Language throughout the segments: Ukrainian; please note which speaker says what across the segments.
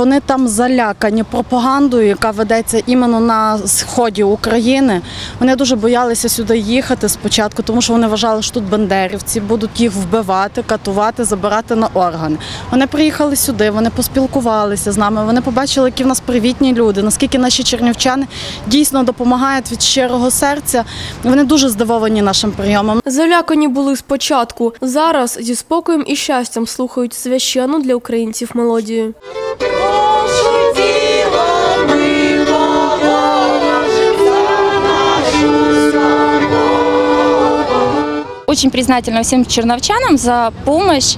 Speaker 1: Вони там залякані пропагандою, яка ведеться іменно на сході України. Вони дуже боялися сюди їхати спочатку, тому що вони вважали, що тут бандерівці будуть їх вбивати, катувати, забирати на органи. Вони приїхали сюди, вони поспілкувалися з нами. Вони побачили, які в нас привітні люди, наскільки наші чернівчани дійсно допомагають від щирого серця. Вони дуже здивовані нашим прийомом.
Speaker 2: Залякані були спочатку. Зараз зі спокоєм і щастям слухають священну для українців мелодію.
Speaker 3: Очень признательна всем черновчанам за помощь,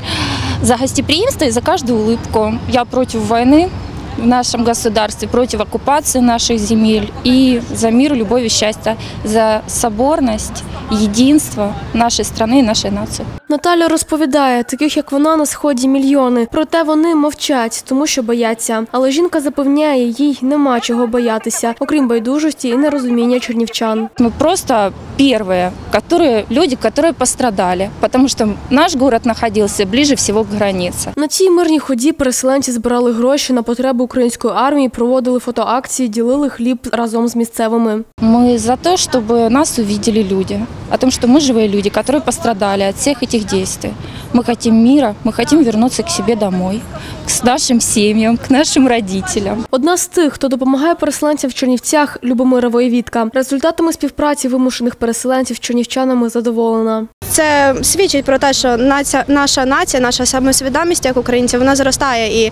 Speaker 3: за гостеприимство и за каждую улыбку. Я против войны в нашем государстве, против оккупации наших земель и за мир, любовь и счастье, за соборность, единство нашей страны и нашей нации.
Speaker 2: Наталя розповідає, таких як вона на сході мільйони. Проте вони мовчать, тому що бояться. Але жінка запевняє, їй нема чого боятися, окрім байдужості і нерозуміння чернівчан.
Speaker 3: Мы просто первые, которые, люди, которые пострадали, потому что наш город находился ближе всего к границе.
Speaker 2: На цій мирній ході переселенці збирали гроші на потреби української армії, проводили фотоакції, ділили хліб разом з місцевими.
Speaker 3: Мы за то, чтобы нас увидели люди, о том, что мы живые люди, которые пострадали от всех этих действий. Мы хотим мира, мы хотим вернуться к себе домой, к нашим семьям, к нашим родителям.
Speaker 2: Одна з тих, хто допомагає переселенцям в Чернівцях, Любомира Воєвідка. Результатами співпраці вимушених переселенців з чернівчанами задоволена.
Speaker 4: Це свідчить про те, що нація, наша нація, наша самосвідомість як українців, вона зростає, і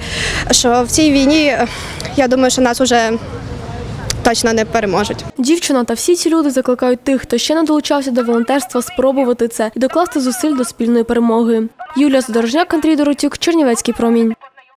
Speaker 4: що в цій війні е, я думаю, що нас вже точно не переможуть.
Speaker 2: Дівчина та всі ці люди закликають тих, хто ще не долучався до волонтерства, спробувати це і докласти зусиль до спільної перемоги. Юлія Задорожняк, Андрій Доротюк, Чернівецький промінь.